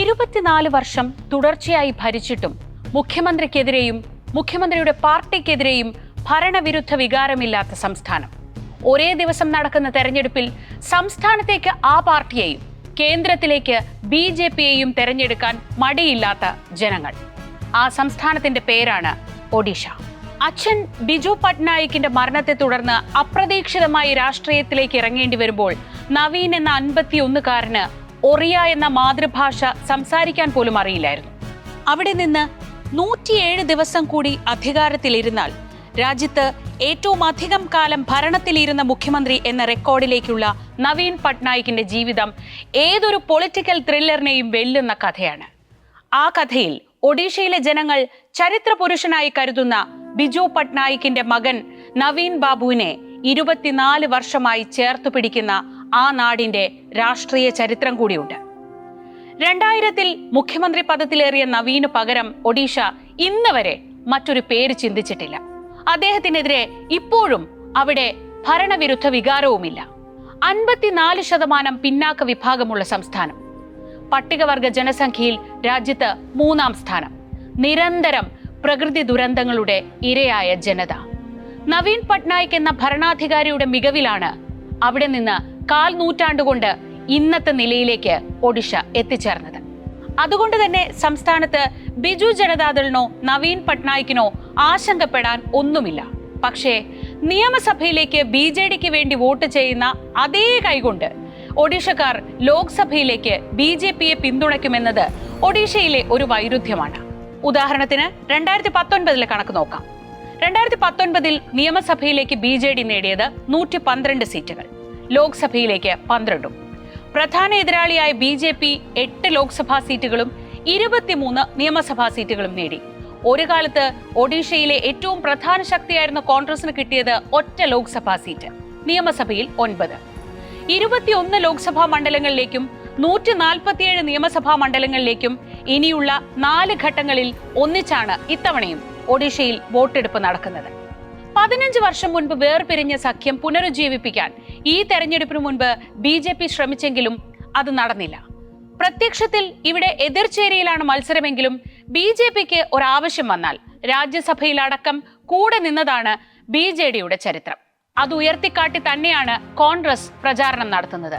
ഇരുപത്തിനാല് വർഷം തുടർച്ചയായി ഭരിച്ചിട്ടും മുഖ്യമന്ത്രിക്കെതിരെയും മുഖ്യമന്ത്രിയുടെ പാർട്ടിക്കെതിരെയും ഭരണവിരുദ്ധ വികാരമില്ലാത്ത സംസ്ഥാനം. ഒരേ ദിവസം നടക്കുന്ന തെരഞ്ഞെടുപ്പിൽ സംസ്ഥാനത്തേക്ക് ആ പാർട്ടിയെയും കേന്ദ്രത്തിലേക്ക് ബി ജെ പിയെയും തെരഞ്ഞെടുക്കാൻ മടിയില്ലാത്ത ജനങ്ങൾ. ആ സംസ്ഥാനത്തിന്റെ പേരാണ് ഒഡീഷ. അച്ഛൻ ബിജു പട്നായിക്കിന്റെ മരണത്തെ തുടർന്ന് അപ്രതീക്ഷിതമായി രാഷ്ട്രീയത്തിലേക്ക് ഇറങ്ങേണ്ടി വരുമ്പോൾ നവീൻ എന്ന അൻപത്തിയൊന്നുകാരന് ഒറിയ എന്ന മാതൃഭാഷ സംസാരിക്കാൻ പോലും അറിയില്ലായിരുന്നു. അവിടെ നിന്ന് നൂറ്റിയേഴ് ദിവസം കൂടി അധികാരത്തിലിരുന്നാൽ രാജ്യത്ത് ഏറ്റവും അധികം കാലം ഭരണത്തിലിരുന്ന മുഖ്യമന്ത്രി എന്ന റെക്കോർഡിലേക്കുള്ള നവീൻ പട്നായിക്കിന്റെ ജീവിതം ഏതൊരു പൊളിറ്റിക്കൽ ത്രില്ലറിനെയും വെല്ലുന്ന കഥയാണ്. ആ കഥയിൽ ഒഡീഷയിലെ ജനങ്ങൾ ചരിത്ര പുരുഷനായി കരുതുന്ന ബിജു പട്നായിക്കിന്റെ മകൻ നവീൻ ബാബുവിനെ ഇരുപത്തിനാല് വർഷമായി ചേർത്തു പിടിക്കുന്ന ആ നാടിന്റെ രാഷ്ട്രീയ ചരിത്രം കൂടിയുണ്ട്. രണ്ടായിരത്തിൽ മുഖ്യമന്ത്രി പദത്തിലേറിയ നവീന് പകരം ഒഡീഷ ഇന്ന് വരെ മറ്റൊരു പേര് ചിന്തിച്ചിട്ടില്ല. അദ്ദേഹത്തിനെതിരെ ഇപ്പോഴും അവിടെ ഭരണവിരുദ്ധ വികാരവുമില്ല. അൻപത്തിനാല് ശതമാനം പിന്നാക്ക വിഭാഗമുള്ള സംസ്ഥാനം. പട്ടികവർഗ ജനസംഖ്യയിൽ രാജ്യത്ത് മൂന്നാം സ്ഥാനം. നിരന്തരം പ്രകൃതി ദുരന്തങ്ങളുടെ ഇരയായ ജനത. നവീൻ പട്നായിക് എന്ന ഭരണാധികാരിയുടെ മികവിലാണ് അവിടെ നിന്ന് കാൽ നൂറ്റാണ്ടുകൊണ്ട് ഇന്നത്തെ നിലയിലേക്ക് ഒഡീഷ എത്തിച്ചേർന്നത്. അതുകൊണ്ട് തന്നെ സംസ്ഥാനത്ത് ബിജു ജനതാദളിനോ നവീൻ പട്നായിക്കിനോ ആശങ്കപ്പെടാൻ ഒന്നുമില്ല. പക്ഷേ നിയമസഭയിലേക്ക് ബി ജെ ഡിക്ക് വേണ്ടി വോട്ട് ചെയ്യുന്ന അതേ കൈകൊണ്ട് ഒഡീഷക്കാർ ലോക്സഭയിലേക്ക് ബി ജെ പിയെ പിന്തുണയ്ക്കുമെന്നത് ഒഡീഷയിലെ ഒരു വൈരുദ്ധ്യമാണ്. ഉദാഹരണത്തിന് രണ്ടായിരത്തി പത്തൊൻപതിലെ കണക്ക് നോക്കാം. രണ്ടായിരത്തി പത്തൊൻപതിൽ നിയമസഭയിലേക്ക് ബി ജെ ഡി നേടിയത് നൂറ്റി പന്ത്രണ്ട് സീറ്റുകൾ. ലോക്സഭയിലേക്ക് പന്ത്രണ്ടും. പ്രധാന എതിരാളിയായ ബി ജെ പി എട്ട് ലോക്സഭാ സീറ്റുകളും ഇരുപത്തിമൂന്ന് നിയമസഭാ സീറ്റുകളും നേടി. ഒരു കാലത്ത് ഒഡീഷയിലെ ഏറ്റവും പ്രധാന ശക്തിയായിരുന്ന കോൺഗ്രസിന് കിട്ടിയത് ഒറ്റ ലോക്സഭാ സീറ്റ് നിയമസഭയിൽ ഒൻപത്. ഇരുപത്തിയൊന്ന് ലോക്സഭാ മണ്ഡലങ്ങളിലേക്കും നൂറ്റി നാൽപ്പത്തിയേഴ് നിയമസഭാ മണ്ഡലങ്ങളിലേക്കും ഇനിയുള്ള നാല് ഘട്ടങ്ങളിൽ ഒന്നിച്ചാണ് ഇത്തവണയും ഒഡീഷയിൽ വോട്ടെടുപ്പ് നടക്കുന്നത്. പതിനഞ്ച് വർഷം മുൻപ് വേർപിരിഞ്ഞ സഖ്യം പുനരുജ്ജീവിപ്പിക്കാൻ ഈ തെരഞ്ഞെടുപ്പിന് മുൻപ് ബി ജെ പി ശ്രമിച്ചെങ്കിലും അത് നടന്നില്ല. പ്രത്യക്ഷത്തിൽ ഇവിടെ എതിർചേരിയിലാണ് മത്സരമെങ്കിലും ബി ജെ പിക്ക് ഒരാവശ്യം വന്നാൽ രാജ്യസഭയിലടക്കം കൂടെ നിന്നതാണ് ബി ജെ ഡിയുടെ ചരിത്രം. അത് ഉയർത്തിക്കാട്ടി തന്നെയാണ് കോൺഗ്രസ് പ്രചാരണം നടത്തുന്നത്.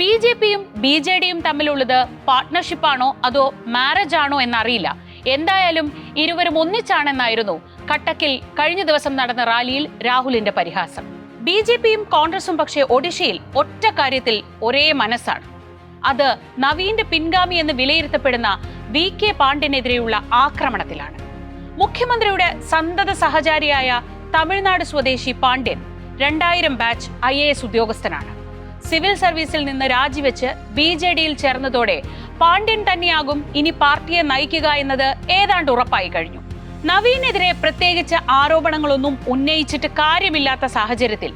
ബി ജെ പിയും ബി ജെ ഡിയും തമ്മിലുള്ളത് പാർട്ട്ണർഷിപ്പാണോ അതോ മാരേജ് ആണോ എന്നറിയില്ല. എന്തായാലും ഇരുവരും ഒന്നിച്ചാണെന്നായിരുന്നു കട്ടക്കിൽ കഴിഞ്ഞ ദിവസം നടന്ന റാലിയിൽ രാഹുലിന്റെ പരിഹാസം. ബി ജെ പിയും കോൺഗ്രസും പക്ഷേ ഒഡീഷയിൽ ഒറ്റ കാര്യത്തിൽ ഒരേ മനസ്സാണ്. അത് നവീന്റെ പിൻഗാമി എന്ന് വിലയിരുത്തപ്പെടുന്ന വി കെ പാണ്ഡ്യനെതിരെയുള്ള ആക്രമണത്തിലാണ്. മുഖ്യമന്ത്രിയുടെ സന്തത സഹചാരിയായ തമിഴ്നാട് സ്വദേശി പാണ്ഡ്യൻ രണ്ടായിരം ബാച്ച് ഐ എ എസ് ഉദ്യോഗസ്ഥനാണ്. സിവിൽ സർവീസിൽ നിന്ന് രാജിവെച്ച് ബി ജെ ഡിയിൽ ചേർന്നതോടെ പാണ്ഡ്യൻ തന്നെയാകും ഇനി പാർട്ടിയെ നയിക്കുക എന്നത് ഏതാണ്ട് ഉറപ്പായി കഴിഞ്ഞു. നവീനെതിരെ പ്രത്യേകിച്ച് ആരോപണങ്ങളൊന്നും ഉന്നയിച്ചിട്ട് കാര്യമില്ലാത്ത സാഹചര്യത്തിൽ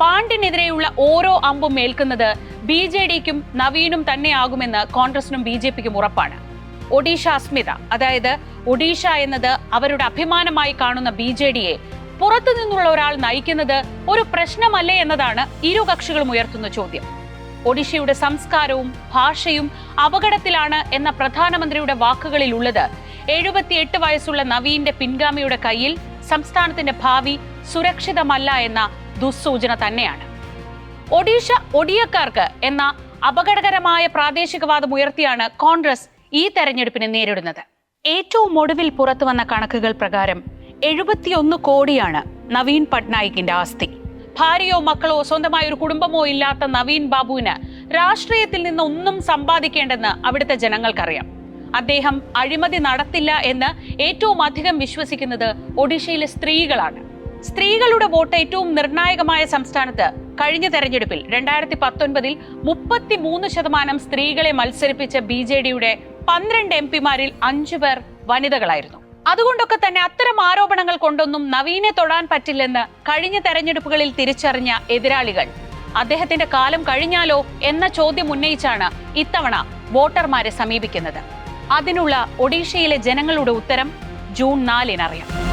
പാണ്ഡ്യനെതിരെയുള്ള ഓരോ അമ്പും ഏൽക്കുന്നത് ബി ജെ ഡിക്കും നവീനും തന്നെയാകുമെന്ന് കോൺഗ്രസിനും ബി ജെ പിക്കും ഉറപ്പാണ്. ഒഡീഷ അസ്മിത അതായത് ഒഡീഷ എന്നത് അവരുടെ അഭിമാനമായി കാണുന്ന ബി ജെ ഡിയെ പുറത്തു നിന്നുള്ള ഒരാൾ നയിക്കുന്നത് ഒരു പ്രശ്നമല്ലേ എന്നതാണ് ഇരു കക്ഷികളും ഉയർത്തുന്ന ചോദ്യം. ഒഡീഷയുടെ സംസ്കാരവും ഭാഷയും അപകടത്തിലാണ് എന്ന പ്രധാനമന്ത്രിയുടെ വാക്കുകളിൽ ഉള്ളത് എഴുപത്തിയെട്ട് വയസ്സുള്ള നവീന്റെ പിൻഗാമിയുടെ കയ്യിൽ സംസ്ഥാനത്തിന്റെ ഭാവി സുരക്ഷിതമല്ല എന്ന ദുസ്സൂചന തന്നെയാണ്. ഒഡീഷ ഒഡിയക്കാർക്ക് എന്ന അപകടകരമായ പ്രാദേശികവാദം ഉയർത്തിയാണ് കോൺഗ്രസ് ഈ തെരഞ്ഞെടുപ്പിനെ നേരിടുന്നത്. ഏറ്റവും ഒടുവിൽ പുറത്തു വന്ന കണക്കുകൾ പ്രകാരം എഴുപത്തിയൊന്ന് കോടിയാണ് നവീൻ പട്നായിക്കിന്റെ ആസ്തി. ഭാര്യയോ മക്കളോ സ്വന്തമായ ഒരു കുടുംബമോ ഇല്ലാത്ത നവീൻ ബാബുവിന് രാഷ്ട്രീയത്തിൽ നിന്ന് ഒന്നും സമ്പാദിക്കേണ്ടെന്ന് അവിടുത്തെ ജനങ്ങൾക്കറിയാം. അദ്ദേഹം അഴിമതി നടത്തില്ല എന്ന് ഏറ്റവും അധികം വിശ്വസിക്കുന്നത് ഒഡീഷയിലെ സ്ത്രീകളാണ്. സ്ത്രീകളുടെ വോട്ട് ഏറ്റവും നിർണായകമായ സംസ്ഥാനത്ത് കഴിഞ്ഞ തെരഞ്ഞെടുപ്പിൽ രണ്ടായിരത്തി പത്തൊൻപതിൽ മുപ്പത്തി മൂന്ന് ശതമാനം സ്ത്രീകളെ മത്സരിപ്പിച്ച ബി ജെ ഡിയുടെ പന്ത്രണ്ട് എം പിമാരിൽ അഞ്ചു പേർ വനിതകളായിരുന്നു. അതുകൊണ്ടൊക്കെ തന്നെ അത്തരം ആരോപണങ്ങൾ കൊണ്ടൊന്നും നവീനെ തൊടാൻ പറ്റില്ലെന്ന് കഴിഞ്ഞ തെരഞ്ഞെടുപ്പുകളിൽ തിരിച്ചറിഞ്ഞ എതിരാളികൾ. അദ്ദേഹത്തിന്റെ കാലം കഴിഞ്ഞാലോ എന്ന ചോദ്യം ഉന്നയിച്ചാണ് ഇത്തവണ വോട്ടർമാരെ സമീപിക്കുന്നത്. അതിനുള്ള ഒഡീഷയിലെ ജനങ്ങളുടെ ഉത്തരം ജൂൺ നാലിനറിയാം